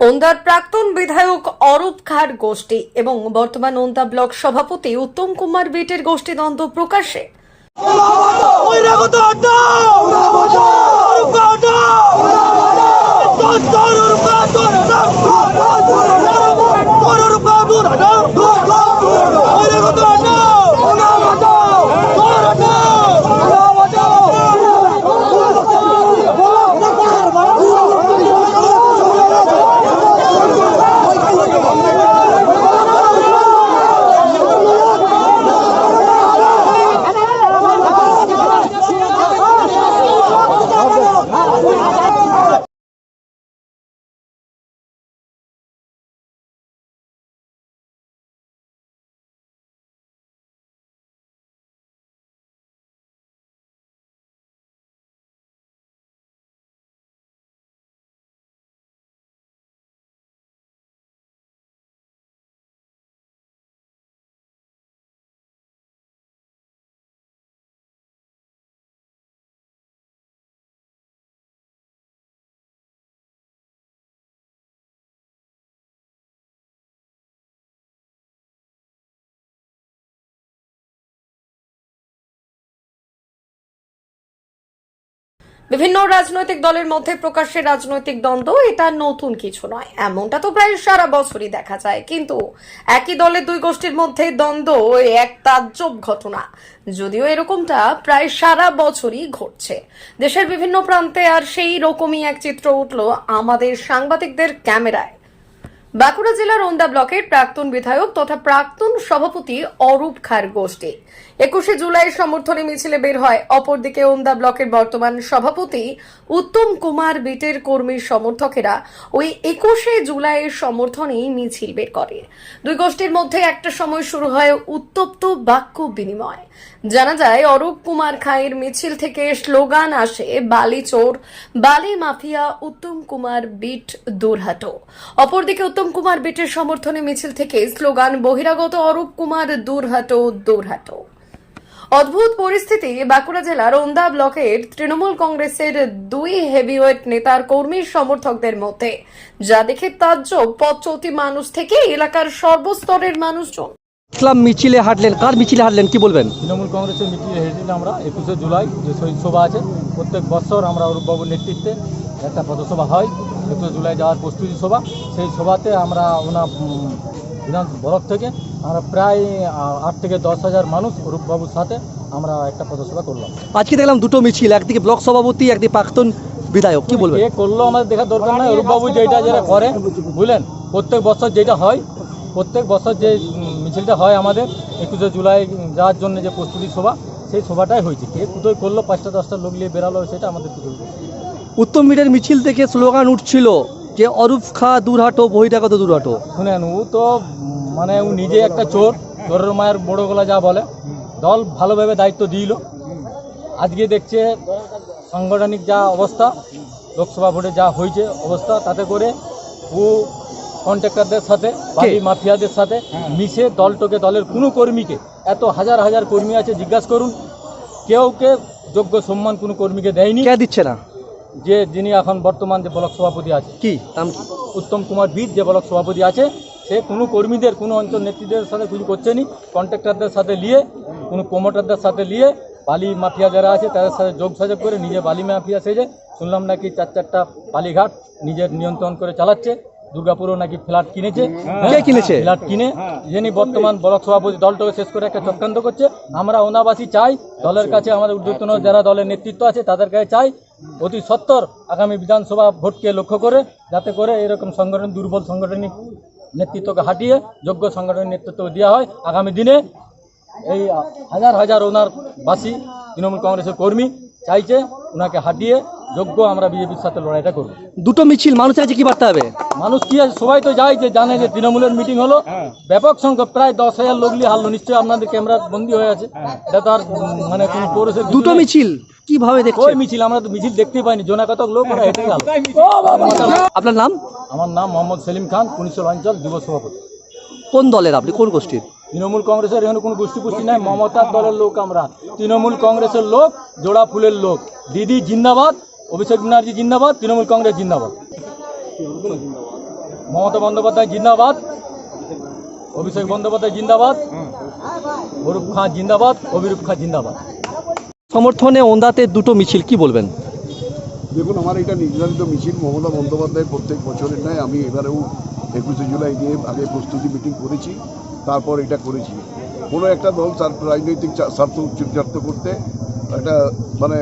ওন্দার প্রাক্তন বিধায়ক অরূপ খার গোষ্ঠী এবং বর্তমান ওন্দা ব্লক সভাপতি উত্তম কুমার বিটের গোষ্ঠী দ্বন্দ্ব প্রকাশ্যে বহিরাগত হটাও রুকা হটাও দশ দশ রুকা দশ দশ রুকা দূর হটাও বহিরাগত হটাও দূর হটাও বিভিন্ন রাজনৈতিক দলের মধ্যে প্রকাশ্যে রাজনৈতিক দ্বন্দ্ব, এটা নতুন কিছু নয়। এমনটা তো প্রায় সারা বছরই দেখা যায়। কিন্তু একই দলের দুই গোষ্ঠীর মধ্যে দ্বন্দ্ব এক তাজ্জব ঘটনা। যদিও এরকমটা প্রায় সারা বছরই ঘটছে। দেশের বিভিন্ন প্রান্তে আর সেই রকমই এক চিত্র উঠল আমাদের সাংবাদিকদের ক্যামেরায়। বাঁকুড়া জেলার ওন্দা ব্লকের প্রাক্তন বিধায়ক তথা প্রাক্তন সভাপতি অরূপ খার গোষ্ঠী। একুশে জুলাই সমর্থনে মিছিলে বের হয় অপরদিকে ওন্দা ব্লকের বর্তমান সভাপতি উত্তম কুমার বিটের কর্মী সমর্থকেরা ওই একুশে জুলাইয়ের সমর্থনেই মিছিল বের করে। দুই গোষ্ঠীর মধ্যে একটা সময় শুরু হয় উত্তপ্ত বাক্য বিনিময়। জানা যায়, অরূপ কুমার খাঁয়ের মিছিল থেকে স্লোগান আসে, বালি চোর, বালি মাফিয়া, উত্তম কুমার বিট দূরহাটো অপরদিকে উত্তম কুমার বিটের সমর্থনে মিছিল থেকে স্লোগান বহিরাগত অরূপ কুমার দূরহাটো দূরহাটো অদ্ভুত পরিস্থিতি। বাঁকুড়া জেলার ওন্দা ব্লকের তৃণমূল কংগ্রেসের দুই হেভিওয়েট নেতার কর্মী সমর্থকদের মধ্যে। যা দেখে তাজ্জব পথ চলতি মানুষ থেকে এলাকার সর্বস্তরের মানুষজন। ইসলাম মিছিলে হাঁটলেন। কার মিছিলে হাঁটলেন কি বলবেন? তৃণমূল কংগ্রেসের মিছিলে হেঁটেছিলাম আমরা একুশে জুলাই যে শহীদ সভা আছে। প্রত্যেক বছর আমরা অরূপবাবুর নেতৃত্বে একটা পথসভা হয়। একুশে জুলাই যাওয়ার প্রস্তুতি সভা। সেই সভাতে আমরা ওনার উম, বিধান বরফ থেকে। আমরা প্রায় আট থেকে দশ হাজার মানুষ রূপবাবুর সাথে আমরা একটা পদসভা করলাম। আজকে দেখলাম দুটো মিছিল একদিকে ব্লক সভাপতি একদিকে প্রাক্তন বিধায়ক। কি বলবেন? এ করলেও আমাদের দেখার দরকার নাই। রূপবাবু যেটা যেটা করে বুঝলেন? প্রত্যেক বছর যেটা হয় প্রত্যেক বছর যে মিছিলটা হয় আমাদের একুশে জুলাই যাওয়ার জন্য যে প্রস্তুতি সভা সেই সভাটাই হয়েছে। কে কোথায় করল পাঁচটা দশটা লোক নিয়ে বেরালো সেটা আমাদের কিছু উত্তম মিটের মিছিল থেকে স্লোগান উঠছিল যে অরূপ খা দূরহাটো বহিরাগত দূরহাটো। শুনেন ও তো মানে ও নিজে একটা চোর চোরের মায়ের বড় গলা যা বলে। দল ভালোভাবে দায়িত্ব দিল। আজকে দেখছে সাংগঠনিক যা অবস্থা লোকসভা ভোটে যা হয়েছে অবস্থা তাতে করে ও কন্ট্রাক্টরদের সাথে বাকি মাফিয়াদের সাথে মিশে দলটোকে দলের কোনো কর্মীকে এত হাজার হাজার কর্মী আছে জিজ্ঞাসা করুন। কেউ কে যোগ্য সম্মান কোনো কর্মীকে দেয়নি। কে দিচ্ছে না? যে যিনি এখন বর্তমান যে ব্লক সভাপতি আছে। কি? উত্তম কুমার বিদ যে ব্লক সভাপতি আছে সে কোনো কর্মীদের কোনো অঞ্চল নেতৃত্বের সাথে কিছু করছে নি কন্ট্রাক্টরদের সাথে নিয়ে কোনো প্রমোটারদের সাথে নিয়ে বালি মাফিয়া যারা আছে তাদের সাথে যোগ সাযোগ করে নিজে বালি মাফিয়া সেজে শুনলাম নাকি চার চারটা বালিঘাট নিজের নিয়ন্ত্রণ করে চালাচ্ছে। দুর্গাপুরও নাকি ফ্ল্যাট কিনেছে। কে কিনেছে? ফ্ল্যাট কিনে যিনি বর্তমান ব্লক সভাপতি দলটাকে শেষ করে একটা চক্রান্ত করছে। আমরা ওনাবাসী চাই দলের কাছে আমাদের ঊর্ধ্বতন যারা দলের নেতৃত্ব আছে তাদের কাছে চাই অতি সত্তর আগামী বিধানসভা ভোটকে লক্ষ্য করে, যাতে করে এরকম সংগঠন, দুর্বল সাংগঠনিক নেতৃত্বকে হাটিয়ে যোগ্য সংগঠনের নেতৃত্ব দেওয়া হয়। আগামী দিনে এই হাজার হাজার ওনার বাসী তৃণমূল কংগ্রেসের কর্মী চাইছে ওনাকে হাঁটিয়ে যোগ্য আমরা বিজেপির সাথে লড়াইটা করব। দুটো মিছিল মানুষের কাছে কি বার্তা হবে? মানুষ কি আছে? সবাই তো যায় যে জানে যে তৃণমূলের মিটিং হলো। ব্যাপক সংখ্যক প্রায় দশ হাজার লোক নিয়ে হারলো। নিশ্চয়ই আপনাদের ক্যামেরা বন্দী হয়ে আছে। এটা তো আর মানে কোনো পৌরসের দুটো মিছিল কীভাবে ওই দেখছেন মিছিল? আমরা তো মিছিল দেখতেই পাইনি। জোনা কতক লোক ওরা হেঁটে গেল। আপনার নাম? আমার নাম মোহাম্মদ সেলিম খান কুনিশল অঞ্চল যুব সভাপতি। কোন দলের আপনি? কোন গোষ্ঠীর? তৃণমূল কংগ্রেসের এখানে কোনো গোষ্ঠী পুষ্টি নাই মমতার দলের লোক আমরা। তৃণমূল কংগ্রেসের লোক জোড়া ফুলের লোক। দিদি জিন্দাবাদ অভিষেক ব্যানার্জি জিন্দাবাদ তৃণমূল কংগ্রেস জিন্দাবাদ। মমতা বন্দ্যোপাধ্যায় জিন্দাবাদ অভিষেক বন্দ্যোপাধ্যায় জিন্দাবাদ অরূপ খাঁ জিন্দাবাদ অভিরূপ খাঁ জিন্দাবাদ। সমর্থনে ওন্দাতে দুটো মিছিল কি বলবেন? দেখুন আমার এটা নির্ধারিত মিছিল মমতা বন্দ্যোপাধ্যায়ের প্রত্যেক বছরের নয় আমি এবারেও একুশে জুলাই দিয়ে আগে প্রস্তুতি মিটিং করেছি, তারপর এটা করেছি। কোনো একটা দল রাজনৈতিক স্বার্থ চরিতার্থ করতে একটা মানে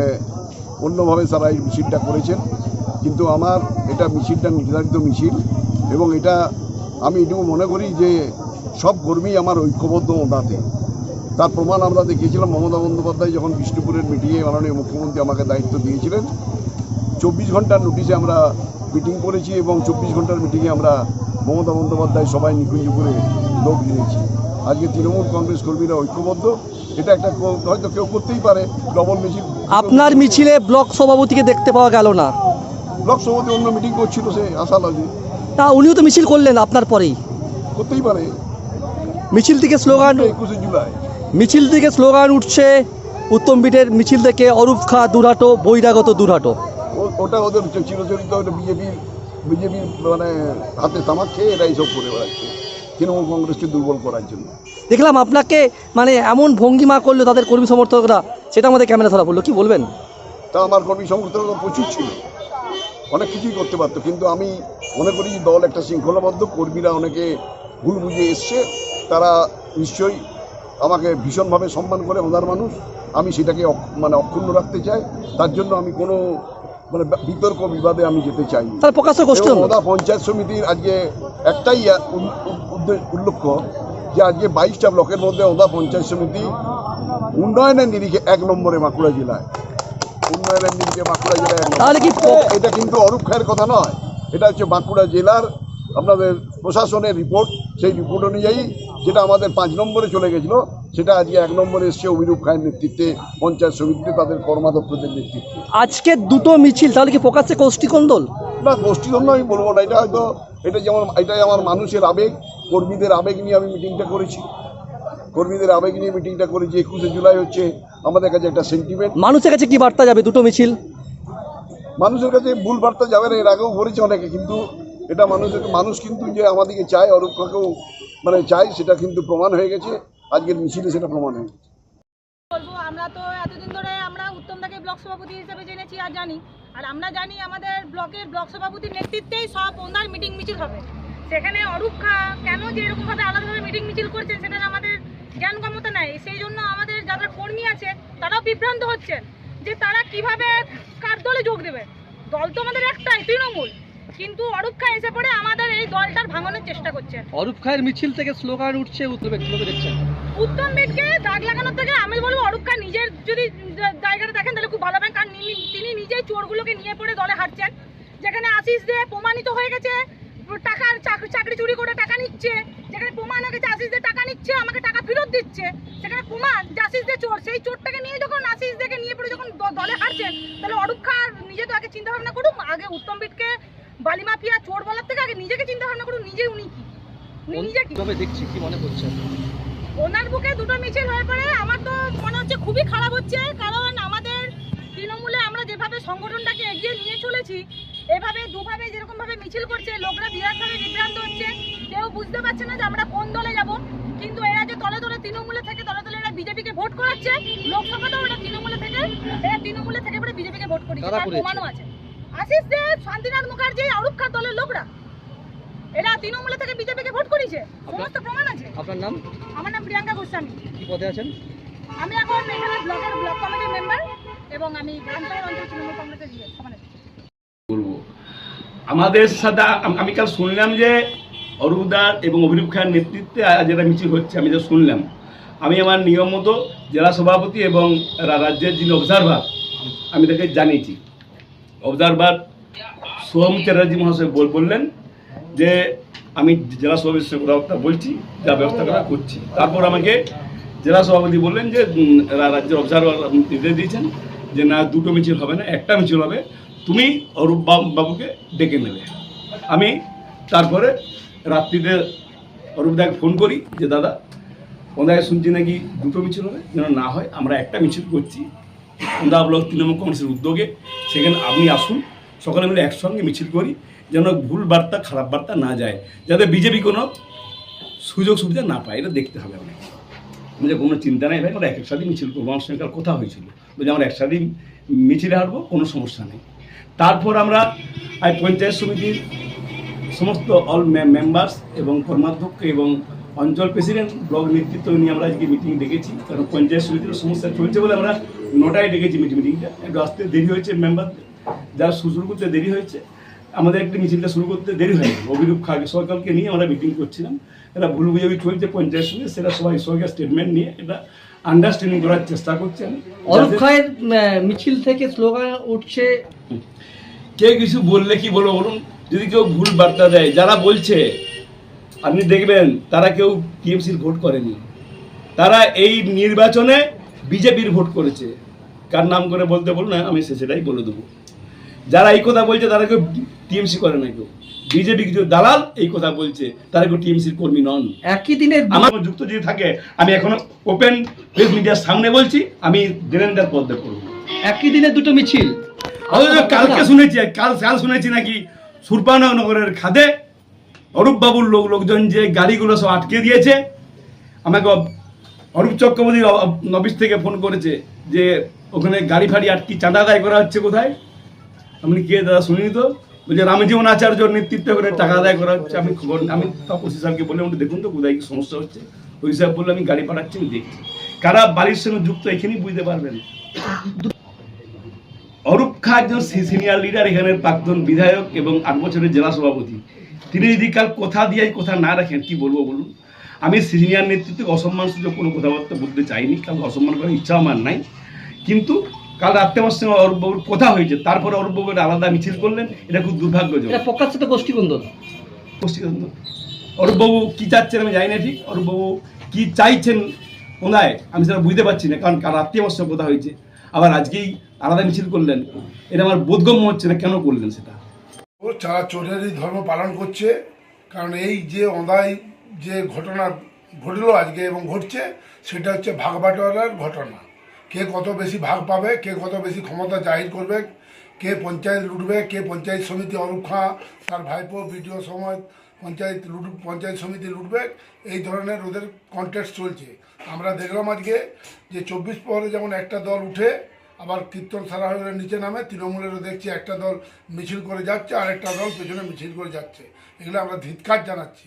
অন্যভাবে তারা এই মিছিলটা করেছেন। কিন্তু আমার এটা মিছিলটা নির্ধারিত মিছিল এবং এটা আমি এটুকু মনে করি যে সব কর্মী আমার ঐক্যবদ্ধ ওনাতে। তার প্রমাণ আমরা দেখিয়েছিলাম, মমতা বন্দ্যোপাধ্যায় যখন বিষ্ণুপুরের মিটিংয়ে মাননীয় মুখ্যমন্ত্রী আমাকে দায়িত্ব দিয়েছিলেন, চব্বিশ ঘণ্টার নোটিশে আমরা মিটিং করেছি এবং চব্বিশ ঘণ্টার মিটিংয়ে আমরা মমতা বন্দ্যোপাধ্যায় সবাই নিকুঞ্জ করে লোক দিয়েছি। আজকে তৃণমূল কংগ্রেস কর্মীরা ঐক্যবদ্ধ। এটা একটা হয়তো কেউ করতেই পারে ডবল মিছিল আপনার মিছিলে ব্লক সভাপতিকে দেখতে পাওয়া গেল না। ব্লক সভাপতি অন্য মিটিং করছিল সে আশা লাগে তা উনিও তো মিছিল করলেন আপনার পরেই। করতেই পারে। মিছিল থেকে স্লোগান একুশে জুলাই। মিছিল থেকে স্লোগান উঠছে উত্তম বিটের মিছিল থেকে অরূপ খা দুরাটো বহিরাগত দুরাটো। ওটা ওদের চিরচরিত বিজেপির বিজেপির মানে হাতে তামাক খেয়ে এরা এইসব করে বেড়াচ্ছে। তৃণমূল কংগ্রেসকে দুর্বল করার জন্য। দেখলাম আপনাকে মানে এমন ভঙ্গিমা করল তাদের কর্মী সমর্থকরা সেটা আমাদের ক্যামেরা ধরা পড়ল কি বলবেন? তা আমার কর্মী সমর্থক প্রচুর ছিল। অনেক কিছুই করতে পারতো কিন্তু আমি মনে করি যে দল একটা শৃঙ্খলাবদ্ধ কর্মীরা অনেকে ভুল বুঝে এসছে তারা নিশ্চয়ই আমাকে ভীষণভাবে সম্মান করে ওনার মানুষ। আমি সেটাকে মানে অক্ষুণ্ণ রাখতে চাই। তার জন্য আমি কোনো মানে বিতর্ক বিবাদে আমি যেতে চাই। তাহলে প্রকাশ্য পঞ্চায়েত সমিতির আজকে একটাই উল্লেখ্য যে আজকে বাইশটা ব্লকের মধ্যে ওদা পঞ্চায়েত সমিতি উন্নয়নের নিরিখে এক নম্বরে বাঁকুড়া জেলায়। উন্নয়নের নিরিখে বাঁকুড়া জেলায় এক তাহলে কি এটা কিন্তু অরূপ খায়ের কথা নয়। এটা হচ্ছে বাঁকুড়া জেলার আপনাদের প্রশাসনের রিপোর্ট। সেই রিপোর্ট অনুযায়ী যেটা আমাদের পাঁচ নম্বরে চলে গেছিল সেটা আজকে এক নম্বরে এসছে অভিরূপ খায়ের নেতৃত্বে পঞ্চায়েত সমিতিতে তাদের কর্মাধ্যক্ষদের নেতৃত্বে। আজকে দুটো মিছিল তাহলে কি প্রকাশ্যে গোষ্ঠী কোন্দল না গোষ্ঠীদ্বন্দ্ব আমি বলব না এটা হয়তো এটা যেমন এটাই আমার মানুষের আবেগ কর্মীদের আবেগ নিয়ে আমি মিটিংটা করেছি। কর্মীদের আবেগ নিয়ে মিটিংটা করেছি একুশে জুলাই হচ্ছে আমাদের কাছে একটা সেন্টিমেন্ট মানুষের কাছে কি বার্তা যাবে দুটো মিছিল? মানুষের কাছে ভুল বার্তা যাবে না এর আগেও করেছে অনেকে কিন্তু এটা মানুষের মানুষ কিন্তু যে আমাদেরকে চায় অরূপকাকেও মানে চায় সেটা কিন্তু প্রমাণ হয়ে গেছে। আজকের মিছিলে সেটা প্রমাণ হয়ে গেছে। বলব, আমরা তো এতদিন ধরে আমরা উত্তমদাকে ব্লক সভাপতি হিসেবে জেনেছি আর জানি। আর আমরা জানি আমাদের ব্লকের ব্লক সভাপতির নেতৃত্বেই সব ওনার মিটিং মিছিল হবে। সেখানে অরূপ খা কেন যে এরকমভাবে আলাদাভাবে মিটিং মিছিল করছেন সেটা আমাদের জ্ঞান ক্ষমতা নাই। সেই জন্য আমাদের যারা কর্মী আছে, তারাও বিভ্রান্ত হচ্ছেন যে তারা কীভাবে কার দলে যোগ দেবে? দল তো আমাদের একটাই, তৃণমূল। কিন্তু অরূপ খা এসে পড়ে আমাদের এই দলটার ভাঙানোর চেষ্টা করছেন অরূপ খায়ের মিছিল থেকে স্লোগান উঠছে উত্তর কীভাবে দেখছেন। উত্তম বিটকে দাগ লাগানোর থেকে আমি বলব অরূপ খান নিজের যদি জায়গাটা দেখেন তাহলে খুব ভালো হবে কারণ তিনি নিজেই চোরগুলোকে নিয়ে পড়ে দলে হাঁটছেন। যেখানে আশিস দে প্রমাণিত হয়ে গেছে টাকার চাকরি চুরি করে টাকা নিচ্ছে। যেখানে প্রমাণ হয়ে গেছে আশিস দে টাকা নিচ্ছে আমাকে টাকা ফেরত দিচ্ছে। সেখানে প্রমাণ আশিস দে চোর সেই চোরটাকে নিয়ে যখন আশিস দেকে নিয়ে পড়ে যখন দলে হাঁটছেন তাহলে অরূপ খান নিজে তো আগে চিন্তা ভাবনা করুন আগে উত্তম বিটকে বালি মাফিয়া চোর বলার থেকে আগে নিজেকে চিন্তা ভাবনা করুন নিজে উনি কি? উনি নিজে কি? দেখছি কি মনে করছেন ওনার বুকে দুটো মিছিল হয়ে পড়ে আমার তো মনে হচ্ছে খুবই খারাপ হচ্ছে কারণ আমাদের তৃণমূলে আমরা যেভাবে সংগঠনটাকে এগিয়ে নিয়ে চলেছি এভাবে দুভাবে যেরকম ভাবে মিছিল করছে লোকরা বিরাটভাবে বিভ্রান্ত হচ্ছে কেউ বুঝতে পারছে না যে আমরা কোন দলে যাব। কিন্তু এরা যে তলে তলে তৃণমূলে থেকে তলে তলে এরা বিজেপিকে ভোট করাচ্ছে লোকসভাতেও এরা তৃণমূলে থেকে এরা তৃণমূলে থেকে পরে বিজেপিকে ভোট করেছে কারা তার প্রমাণও আছে। আশিস দে শান্তিনাথ মুখার্জি অরূপ খার দলের লোকরা। এরা তৃণমূলে থেকে বিজেপিকে ভোট করেছে। সমস্ত প্রমাণ আছে। আপনার নাম? আমার নাম প্রিয়াঙ্কা গোস্বামী। কি পদে আছেন? আমি এখন এখানে ব্লকের ব্লক কমিটির মেম্বার এবং আমি গ্রামসভা অঞ্চল তৃণমূল কংগ্রেসের সভানেত্রী বলব। আমাদের সাথে আমি কাল শুনলাম যে অরুদার এবং অভিরূপ খায়ের নেতৃত্বে আজ এটা মিছিল হচ্ছে আমি যা শুনলাম। আমি আমার নিয়ম মতো জেলা সভাপতি এবং রা- রাজ্যের যিনি অবজারভার আমি তাকে জানিয়েছি। অবজারভার সোহম চ্যাটার্জি মহাশয় বল- বললেন যে আমি জেলা সভাপতির সঙ্গে কথাবার্তা বলছি, যা ব্যবস্থা করা করছি। তারপর আমাকে জেলা সভাপতি বললেন যে রাজ্যের অবজারভার নির্দেশ দিয়েছেন যে, না, দুটো মিছিল হবে না, একটা মিছিল হবে। তুমি অরূপ বাবু- বাবুকে ডেকে নেবে। আমি তারপরে রাত্রিতে অরূপদাকে ফোন করি যে, দাদা ওনাকে শুনছি নাকি দুটো মিছিল হবে? যেন না হয়, আমরা একটা মিছিল করছি। ওন্দা ব্লক তৃণমূল কংগ্রেসের উদ্যোগে সেখানে আপনি আসুন, সকলে মিলে একসঙ্গে মিছিল করি, যেন ভুল বার্তা, খারাপ বার্তা না যায়, যাতে বিজেপি কোনো সুযোগ সুবিধা না পায়, এটা দেখতে হবে আমাকে আমাদের কোনো চিন্তা নেই ভাই, আমরা এক একসাথে মিছিল করব, আমার সঙ্গে কথা হয়েছিল। বলছি আমরা একসাথেই মিছিলে হাঁটবো, কোনো সমস্যা নেই। তারপর আমরা আজ পঞ্চায়েত সমিতির সমস্ত অল মেম্বার্স এবং কর্মাধ্যক্ষ এবং অঞ্চল প্রেসিডেন্ট ব্লক নেতৃত্ব নিয়ে আমরা আজকে মিটিং ডেকেছি কারণ পঞ্চায়েত সমিতির সমস্যা চলছে বলে আমরা নটায় ডেকেছি মিটিং মিটিংটা একটু আসতে দেরি হয়েছে মেম্বার যারা শুরু করতে দেরি হয়েছে আমাদের একটি মিছিলটা শুরু করতে দেরি হয়নি। অভিরূপ খাগে সরকারকে নিয়ে আমরা মিটিং করছিলাম। এটা ভুল বুঝাবি চলছে পঞ্চায়েত সঙ্গে সেটা সবাই সরকার স্টেটমেন্ট নিয়ে এটা আন্ডারস্ট্যান্ডিং করার চেষ্টা করছেন অরূপ খায়ের মিছিল থেকে স্লোগান উঠছে কে কিছু বললে কি বলব বলুন? যদি কেউ ভুল বার্তা দেয় যারা বলছে আপনি দেখবেন তারা কেউ টিএমসির ভোট করেনি। তারা এই নির্বাচনে বিজেপির ভোট করেছে। কার নাম করে বলতে বলুন না আমি সে- সেটাই বলে দেবো। যারা এই কথা বলছে তারা কেউ টিএমসি করে না কেউ। বিজেপি কিছু দালাল এই কথা বলছে তারা কেউ টিএমসির কর্মী নন। একই দিনে আমার যুক্ত যদি থাকে আমি এখনও ওপেন প্রেস মিডিয়ার সামনে বলছি আমি দেবেন্দার পদ্মে করব একই দিনে দুটো মিছিল। কালকে শুনেছি কাল কাল শুনেছি নাকি সুরপানগরের খাদে অরূপ বাবুর লোক লোকজন যে গাড়িগুলো সব আটকে দিয়েছে আমাকে অরূপ চক্রবর্তী অফিস থেকে ফোন করেছে যে ওখানে গাড়ি ফাড়ি আটকি চাঁদা আদায় করা হচ্ছে কোথায়? আপনি কে দাদা শুনিনি তো? বলছে, রামজীবন আচার্যর নেতৃত্বে করে টাকা আদায় করা হচ্ছে। আমি খবর, আমি তপসি স্যারকে বলে আমি দেখুন তো কোথায় কি সমস্যা হচ্ছে। ওই হিসাব বললে, আমি গাড়ি পাঠাচ্ছি, আমি দেখছি। কারা বাড়ির সঙ্গে যুক্ত, এখানেই বুঝতে পারবেন। অরূপ খা একজন সিনিয়র লিডার এখানের প্রাক্তন বিধায়ক এবং আট বছরের জেলা সভাপতি। তিনি যদি কাল কথা দিয়ে কথা না রাখেন, কি বলব বলুন? আমি সিনিয়র নেতৃত্বে অসম্মান সুযোগ কোনো কথাবার্তা বলতে চাইনি কারণ অসম্মান করার ইচ্ছা আমার নাই। কিন্তু কাল রাত্রে আমার সঙ্গে অরূপবাবুর কথা হয়েছে তারপরে অরূপবাবু একটা আলাদা মিছিল করলেন এটা খুব দুর্ভাগ্যজনক। এটা প্রকাশ্যে তো গোষ্ঠীবন্ধন। গোষ্ঠীদ্বন্দ্ব অরূপবাবু কী চাচ্ছেন আমি জানি না ঠিক অরূপবাবু কী চাইছেন ওনায় আমি সেটা বুঝতে পারছি না কারণ কাল রাত্রে আমার সঙ্গে কথা হয়েছে আবার আজকেই আলাদা মিছিল করলেন এটা আমার বোধগম্য হচ্ছে না কেন করলেন সেটা? ও তারা চোরেরই ধর্ম পালন করছে কারণ এই যে অন্যায় যে ঘটনা ঘটলো আজকে এবং ঘটছে, সেটা হচ্ছে ভাগ বাটোয়ারার ঘটনা। কে কত বেশি ভাগ পাবে, কে কত বেশি ক্ষমতা জাহির করবে, কে পঞ্চায়েত লুটবে, কে পঞ্চায়েত সমিতি অরূপ খাঁ তার ভাইপো বিডিও সময় পঞ্চায়েত লুট, পঞ্চায়েত সমিতি লুটবে, এই ধরনের ওদের কন্টেস্ট চলছে। আমরা দেখলাম আজকে যে চব্বিশ পরে যেমন একটা দল উঠে, আবার কীর্তন সারা হয়ে নিচে নামে, তৃণমূলেরও দেখছি একটা দল মিছিল করে যাচ্ছে আর একটা দল পেছনে মিছিল করে যাচ্ছে। এগুলো আমরা ধিৎকার জানাচ্ছি।